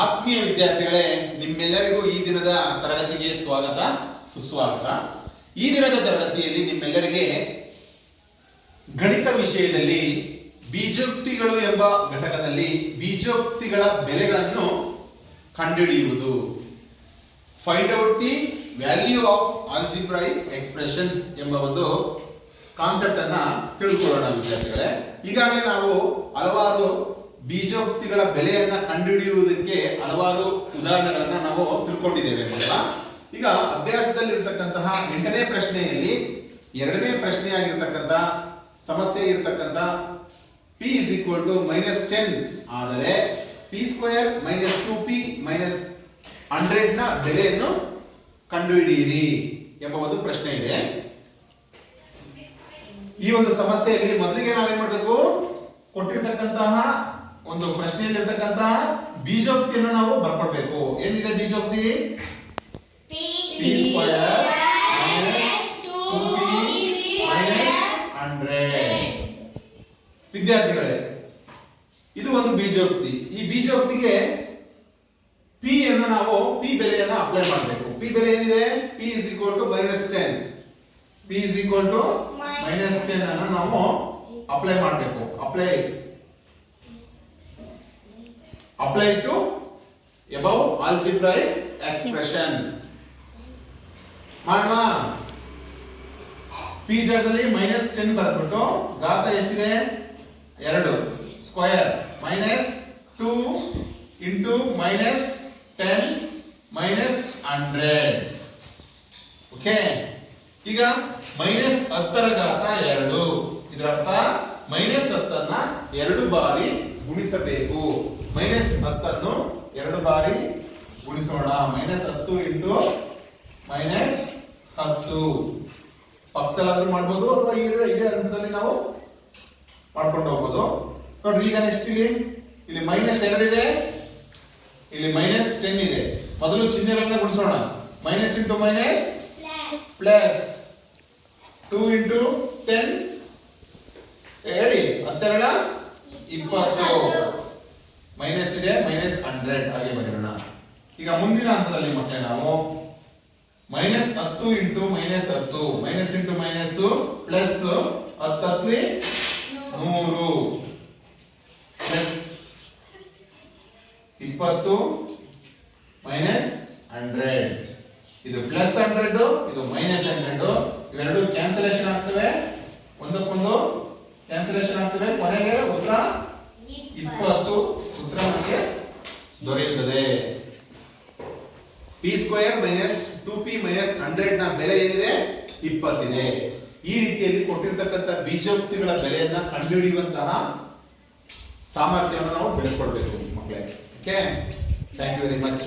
ಆತ್ಮೀಯ ವಿದ್ಯಾರ್ಥಿಗಳೇ, ನಿಮ್ಮೆಲ್ಲರಿಗೂ ಈ ದಿನದ ತರಗತಿಗೆ ಸ್ವಾಗತ, ಸುಸ್ವಾಗತ. ಈ ದಿನದ ತರಗತಿಯಲ್ಲಿ ನಿಮ್ಮೆಲ್ಲರಿಗೆ ಗಣಿತ ವಿಷಯದಲ್ಲಿ ಬೀಜೋಕ್ತಿಗಳು ಎಂಬ ಘಟಕದಲ್ಲಿ ಬೀಜೋಕ್ತಿಗಳ ಬೆಲೆಗಳನ್ನು ಕಂಡುಹಿಡಿಯುವುದು. Find out the value of algebraic expressions ಎಂಬ ಒಂದು ಕಾನ್ಸೆಪ್ಟ್ ಅನ್ನ ತಿಳ್ಕೊಳ್ಳೋಣ ವಿದ್ಯಾರ್ಥಿಗಳೇ. ಈಗಾಗಲೇ ನಾವು ಹಲವಾರು ಬೀಜೋಕ್ತಿಗಳ ಬೆಲೆಯನ್ನ ಕಂಡುಹಿಡಿಯುವುದಕ್ಕೆ ಹಲವಾರು ಉದಾಹರಣೆಗಳನ್ನ ನಾವು ತಿಳ್ಕೊಂಡಿದ್ದೇವೆ ಮೊದಲ ಈಗ ಅಭ್ಯಾಸದಲ್ಲಿ ಇರತಕ್ಕಂತಹ ಎಂಟನೇ ಪ್ರಶ್ನೆಯಲ್ಲಿ ಎರಡನೇ ಪ್ರಶ್ನೆಯಾಗಿರ್ತಕ್ಕಂಥ ಸಮಸ್ಯೆ ಇರತಕ್ಕಂಥ P is equal to minus ten ಆದರೆ P square minus two P minus ಹಂಡ್ರೆಡ್ನ ಬೆಲೆಯನ್ನು ಕಂಡುಹಿಡಿಯಿರಿ ಎಂಬ ಒಂದು ಪ್ರಶ್ನೆ ಇದೆ. ಈ ಒಂದು ಸಮಸ್ಯೆಯಲ್ಲಿ ಮೊದಲಿಗೆ ನಾವೇನ್ ಮಾಡಬೇಕು? ಕೊಟ್ಟಿರ್ತಕ್ಕಂತಹ ಒಂದು ಪ್ರಶ್ನೆಯಲ್ಲಿರ್ತಕ್ಕಂತಹ ಬೀಜೋಕ್ತಿಯನ್ನು ನಾವು ಬರ್ಕೊಡ್ಬೇಕು ಏನಿದೆ ಬೀಜೋಕ್ತಿ? ಸ್ಕ್ವೇರ್ ಟು ಹಂಡ್ರೆಡ್ ವಿದ್ಯಾರ್ಥಿಗಳೇ ಇದು ಒಂದು ಬೀಜೋಕ್ತಿ. ಈ ಬೀಜೋಕ್ತಿಗೆ ಪಿ ಅನ್ನು ನಾವು ಪಿ ಬೆಲೆಯನ್ನು ಅಪ್ಲೈ ಮಾಡಬೇಕು. ಪಿ ಬೆಲೆ ಏನಿದೆ? P is equal to minus ten P is equal to minus ten ಅನ್ನು ನಾವು ಅಪ್ಲೈ ಮಾಡಬೇಕು. Apply apply to above algebraic expression. ಮಾಡೋಣ ಪಿ ಜಾಗದಲ್ಲಿ ಮೈನಸ್ ಟೆನ್ ಬರೆದ್ಬಿಟ್ಟು ಗಾತ ಎಷ್ಟಿದೆ? ಎರಡು. Square minus two into minus ten minus hundred okay ಈಗ ಮೈನಸ್ ಹತ್ತರ ಗಾತ ಎರಡು. ಇದರ ಅರ್ಥ ಮೈನಸ್ ಹತ್ತನ್ನ ಎರಡು ಬಾರಿ ಗುಣಿಸಬೇಕು. ಮೈನಸ್ ಹತ್ತನ್ನು ಎರಡು ಬಾರಿ ಗುಣಿಸೋಣ. ಮೈನಸ್ ಹತ್ತು ಇಂಟು ಮೈನಸ್ ಹತ್ತು. ಪಕ್ಕದಲ್ಲಾದ್ರೂ ಮಾಡ್ಬೋದು ಅಥವಾ ಇದೇ ಇದೇ ಹಂತದಲ್ಲಿ ನಾವು ಮಾಡ್ಕೊಂಡು ಹೋಗ್ಬೋದು. ನೋಡ್ರಿ ಈಗ ನೆಕ್ಸ್ಟ್ ಇಲ್ಲಿ ಇಲ್ಲಿ ಮೈನಸ್ ಎರಡಿದೆ ಇಲ್ಲಿ ಮೈನಸ್ ಟೆನ್ ಇದೆ. ಮೊದಲು ಚಿಹ್ನೆಗಳನ್ನ ಗುಣಿಸೋಣ. Minus into minus plus. Two into ten ಹತ್ತೆರಡ ಇಪ್ಪತ್ತು. ಮೈನಸ್ ಇದೆ ಮೈನಸ್ ಹಂಡ್ರೆಡ್ ಹಾಗೆ ಬರೆಯೋಣ. ಈಗ ಮುಂದಿನ ಹಂತದಲ್ಲಿ ಮಕ್ಕಳೇ ನಾವು ಮೈನಸ್ ಹತ್ತು ಇಂಟು ಮೈನಸ್ ಹತ್ತು. ಮೈನಸ್ ಇಂಟು ಮೈನಸ್ ಪ್ಲಸ್ ಹತ್ತತ್ಲಿ ನೂರು. ಪ್ಲಸ್ ಇಪ್ಪತ್ತು ಮೈನಸ್ ಹಂಡ್ರೆಡ್. ಇದು ಪ್ಲಸ್ ಹಂಡ್ರೆಡ್ ಇದು ಮೈನಸ್ ಹಂಡ್ರೆಡ್ ಇವೆರಡು ಕ್ಯಾನ್ಸಲೇಷನ್ ಆಗ್ತವೆ. ಒಂದಕ್ಕೊಂದು ಕ್ಯಾನ್ಸಲೇಷನ್ ಆಗ್ತವೆ ಕೊನೆಗೆ ಉತ್ತರ ಇಪ್ಪತ್ತು. ಉತ್ತರ ನಮಗೆ ದೊರೆಯುತ್ತದೆ. P square minus two P minus ಹಂಡ್ರೆಡ್ನ ಬೆಲೆ ಏನಿದೆ? ಇಪ್ಪತ್ತಿದೆ. ಈ ರೀತಿಯಲ್ಲಿ ಕೊಟ್ಟಿರ್ತಕ್ಕಂಥ ಬೀಜೋಕ್ತಿಗಳ ಬೆಲೆಯನ್ನ ಕಂಡುಹಿಡಿಯುವಂತಹ ಸಾಮರ್ಥ್ಯವನ್ನು ನಾವು ಬೆಳೆಸ್ಕೊಳ್ಬೇಕು ಮಕ್ಕಳೇ. Okay thank you very much